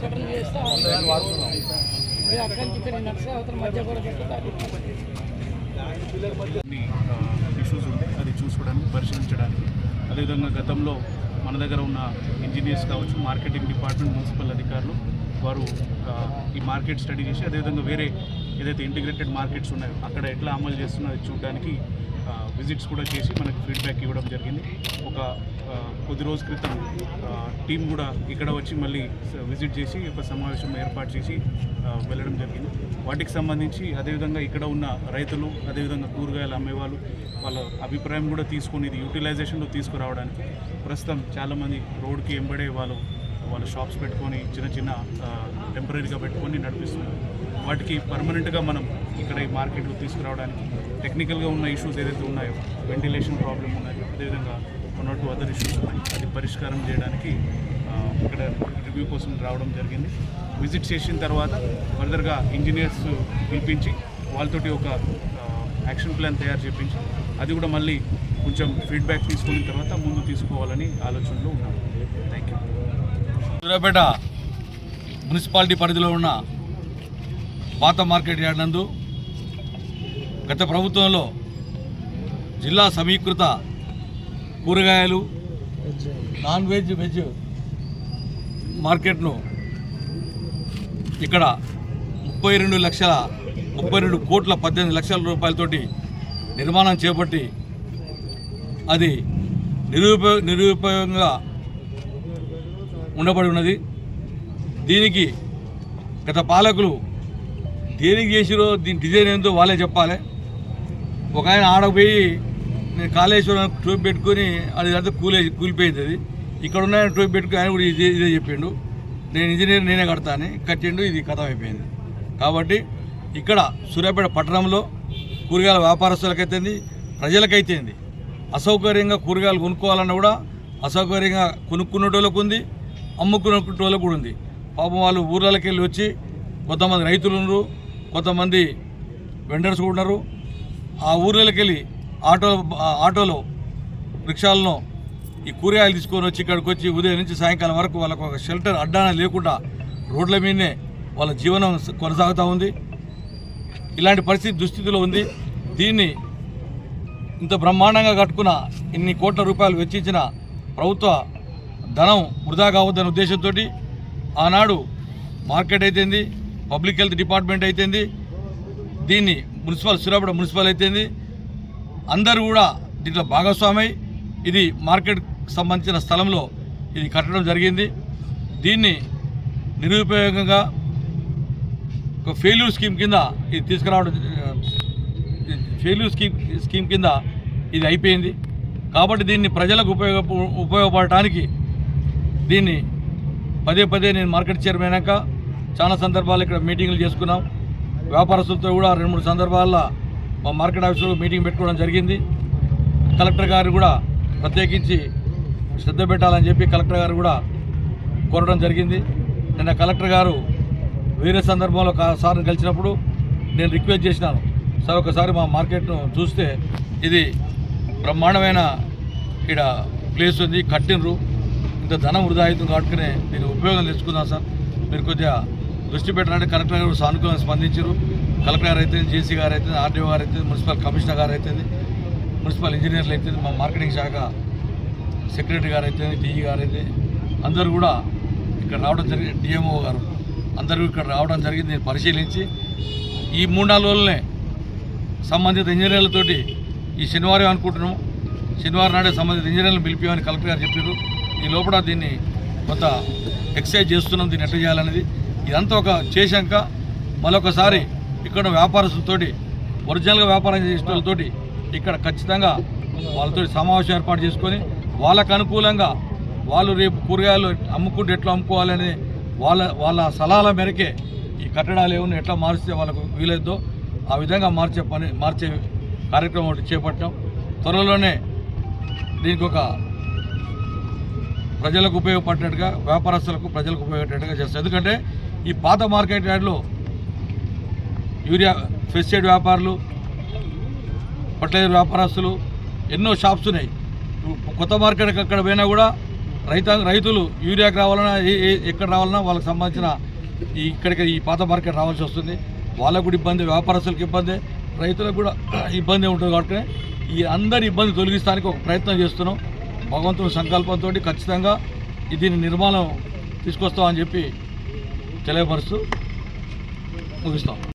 చట్టం చేస్తే అక్కడి నుంచి ఇక్కడ నడిచే అవతల మధ్య కూడా ఇష్యూస్ ఉంటాయి అది చూసుకోవడానికి పరిశీలించడానికి. అదేవిధంగా గతంలో మన దగ్గర ఉన్న ఇంజనీర్స్ కావచ్చు మార్కెటింగ్ డిపార్ట్మెంట్ మున్సిపల్ అధికారులు వారు ఈ మార్కెట్ స్టడీ చేసి అదేవిధంగా వేరే ఏదైతే ఇంటిగ్రేటెడ్ మార్కెట్స్ ఉన్నాయో అక్కడ ఎట్లా అమలు చేస్తున్నది చూడడానికి విజిట్స్ కూడా చేసి మనకు ఫీడ్బ్యాక్ ఇవ్వడం జరిగింది. ఒక కొద్ది రోజు క్రితం టీం కూడా ఇక్కడ వచ్చి మళ్ళీ విజిట్ చేసి ఒక సమావేశం ఏర్పాటు చేసి వెళ్ళడం జరిగింది. వాటికి సంబంధించి అదేవిధంగా ఇక్కడ ఉన్న రైతులు అదేవిధంగా కూరగాయలు అమ్మేవాళ్ళు వాళ్ళ అభిప్రాయం కూడా తీసుకొని ఇది యూటిలైజేషన్లో తీసుకురావడానికి ప్రస్తుతం చాలామంది రోడ్కి ఎంబడే వాళ్ళు వాళ్ళ షాప్స్ పెట్టుకొని చిన్న చిన్న టెంపరీగా పెట్టుకొని నడిపిస్తున్నారు. వాటికి పర్మనెంట్గా మనం ఇక్కడ ఈ మార్కెట్లో తీసుకురావడానికి టెక్నికల్గా ఉన్న ఇష్యూస్ ఏదైతే ఉన్నాయో వెంటిలేషన్ ప్రాబ్లం ఉన్నది అదేవిధంగా one or two other issues ఉన్నాయి. అది పరిష్కారం చేయడానికి ఇక్కడ రివ్యూ కోసం రావడం జరిగింది. విజిట్ చేసిన తర్వాత ఫర్దర్గా ఇంజనీర్స్ పిలిపించి వాళ్ళతోటి ఒక యాక్షన్ ప్లాన్ తయారు చేపించి అది కూడా మళ్ళీ కొంచెం ఫీడ్బ్యాక్ తీసుకున్న తర్వాత ముందు తీసుకోవాలని ఆలోచనలో ఉన్నాం. థ్యాంక్ యూ సూర్యాపేట మున్సిపాలిటీ పరిధిలో ఉన్న పాత మార్కెట్ యార్డ్ నందు గత ప్రభుత్వంలో జిల్లా సమీకృత కూరగాయలు నాన్ వెజ్ వెజ్ మార్కెట్ను ఇక్కడ ముప్పై రెండు లక్షల ముప్పై రెండు కోట్ల పద్దెనిమిది లక్షల రూపాయలతోటి నిర్మాణం చేపట్టి అది నిరుపయోగ నిరుపయోగంగా ఉండబడి ఉన్నది. దీనికి గత పాలకులు దేనికి చేసిరో దీని డిజైన్ ఏందో వాళ్ళే చెప్పాలి. ఒక ఆయన ఆడపోయి నేను కాళేశ్వరం టోప్ పెట్టుకొని అది అంతా కూలే కూలిపోయింది. అది ఇక్కడ ఉన్న ఆయన టోపీ పెట్టుకుని ఆయన కూడా ఇదే ఇదే చెప్పిండు. నేను ఇంజనీర్ నేనే కడతాను కట్టిండు ఇది కథం అయిపోయింది. కాబట్టి ఇక్కడ సూర్యాపేట పట్టణంలో కూరగాయల వ్యాపారస్తులకైతేంది ప్రజలకైతేంది అసౌకర్యంగా కూరగాయలు కొనుక్కోవాలన్నా కూడా అసౌకర్యంగా కొనుక్కునేటోళ్ళకు ఉంది అమ్ముకునేటోళ్ళకు కూడా ఉంది. పాపం వాళ్ళు ఊర్లకి వెళ్ళి వచ్చి కొంతమంది రైతులు ఉన్నారు కొంతమంది వెండర్స్ కూడా ఉన్నారు. ఆ ఊర్లకి వెళ్ళి ఆటో ఆ ఆటోలో రిక్షాలను ఈ కూరగాయలు తీసుకొని వచ్చి ఇక్కడికి వచ్చి ఉదయం నుంచి సాయంకాలం వరకు వాళ్ళకు ఒక షెల్టర్ అడ్డాన లేకుండా రోడ్ల మీదనే వాళ్ళ జీవనం కొనసాగుతూ ఉంది. ఇలాంటి పరిస్థితి దుస్థితిలో ఉంది. దీన్ని ఇంత బ్రహ్మాండంగా కట్టుకున్న ఇన్ని కోట్ల రూపాయలు వెచ్చించిన ప్రభుత్వ ధనం వృధా కావద్దనే ఉద్దేశంతో ఆనాడు మార్కెట్ అయితేంది పబ్లిక్ హెల్త్ డిపార్ట్మెంట్ అయితేంది దీన్ని మున్సిపల్ సురాపడ మున్సిపల్ అయితేంది అందరూ కూడా దీంట్లో భాగస్వామి ఇది మార్కెట్ సంబంధించిన స్థలంలో ఇది కట్టడం జరిగింది. దీన్ని నిరుపయోగంగా ఒక ఫెయిల్యూర్ స్కీమ్ కింద ఇది తీసుకురావడం ఫెయిల్యూర్ స్కీమ్ స్కీమ్ కింద ఇది అయిపోయింది. కాబట్టి దీన్ని ప్రజలకు ఉపయోగ ఉపయోగపడటానికి దీన్ని పదే పదే నేను మార్కెట్ చైర్మన్ అయినాక చాలా సందర్భాలు ఇక్కడ మీటింగ్లు చేసుకున్నాం. వ్యాపారస్తులతో కూడా రెండు మూడు సందర్భాల్లో మా మార్కెట్ ఆఫీసులో మీటింగ్ పెట్టుకోవడం జరిగింది. కలెక్టర్ గారు కూడా ప్రత్యేకించి శ్రద్ధ పెట్టాలని చెప్పి కలెక్టర్ గారు కూడా కోరడం జరిగింది. నిన్న కలెక్టర్ గారు వేరే సందర్భంలో కా- సార్ని కలిసినప్పుడు నేను రిక్వెస్ట్ చేసినాను. సార్ ఒకసారి మా మార్కెట్ను చూస్తే ఇది బ్రహ్మాండమైన ఇక్కడ ప్లేస్ ఉంది కట్టినరు ఇంత ధనం వృధా అవుతుంది కాబట్టి దీని ఉపయోగం తెచ్చుకుందాం సార్. మీరు కొద్దిగా దృష్టి పెట్టడానికి కలెక్టర్ గారు సానుకూలంగా స్పందించారు. కలెక్టర్ గారు అయితే జేసీ గారు అయితే ఆర్డీఓ గారు అయితే మున్సిపల్ కమిషనర్ గారు అయితే మున్సిపల్ ఇంజనీర్లు అయితే మా మార్కెటింగ్ శాఖ సెక్రటరీ గారు అయితే డిఈ గారు అయితే అందరూ కూడా ఇక్కడ రావడం జరిగింది. డిఎంఓ గారు అందరూ ఇక్కడ రావడం జరిగింది. నేను పరిశీలించి ఈ మూడు నాలుగు రోజులనే సంబంధిత ఇంజనీర్లతోటి ఈ శనివారం అనుకుంటున్నాము. శనివారం నాడే సంబంధిత ఇంజనీర్లను పిలిపిమని కలెక్టర్ గారు చెప్పారు. ఈ లోపల దీన్ని కొంత ఎక్సైజ్ చేస్తున్నాం. దీన్ని ఎట్లా చేయాలనేది ఇదంతా ఒక చేశాక మరొకసారి ఇక్కడ వ్యాపారస్తులతోటి ఒరిజినల్గా వ్యాపారం చేసిన వాళ్ళతోటి ఇక్కడ ఖచ్చితంగా వాళ్ళతో సమావేశం ఏర్పాటు చేసుకొని వాళ్ళకు అనుకూలంగా వాళ్ళు రేపు కూరగాయలు అమ్ముకుంటే ఎట్లా అమ్ముకోవాలని వాళ్ళ వాళ్ళ సలహాల మేరకే ఈ కట్టడాలు ఏమన్నా ఎట్లా మార్చితే వాళ్ళకు వీలైద్దో ఆ విధంగా మార్చే పని మార్చే కార్యక్రమం ఒకటి చేపట్టాం. త్వరలోనే దీనికి ఒక ప్రజలకు ఉపయోగపడినట్టుగా వ్యాపారస్తులకు ప్రజలకు ఉపయోగపడేట్టుగా చేస్తాం. ఎందుకంటే ఈ పాత మార్కెట్ యార్డ్లో యూరియా ఫెస్టైడ్ వ్యాపారులు ఫర్టిలైజర్ వ్యాపారస్తులు ఎన్నో షాప్స్ ఉన్నాయి. కొత్త మార్కెట్కి అక్కడ పోయినా కూడా రైతాంగ రైతులు యూరియాకి రావాలన్నా ఏ- ఏ- ఎక్కడ రావాలన్నా వాళ్ళకి సంబంధించిన ఈ ఇక్కడికి ఈ పాత మార్కెట్ రావాల్సి వస్తుంది. వాళ్ళకు కూడా ఇబ్బంది వ్యాపారస్తులకు ఇబ్బంది రైతులకు కూడా ఇబ్బంది ఉంటుంది కాబట్టి ఈ అందరి ఇబ్బంది తొలగిస్తానికి ఒక ప్రయత్నం చేస్తున్నాం. భగవంతుని సంకల్పంతో ఖచ్చితంగా దీని నిర్మాణం తీసుకొస్తామని చెప్పి తెలియపరుస్తూ ముగిస్తాం.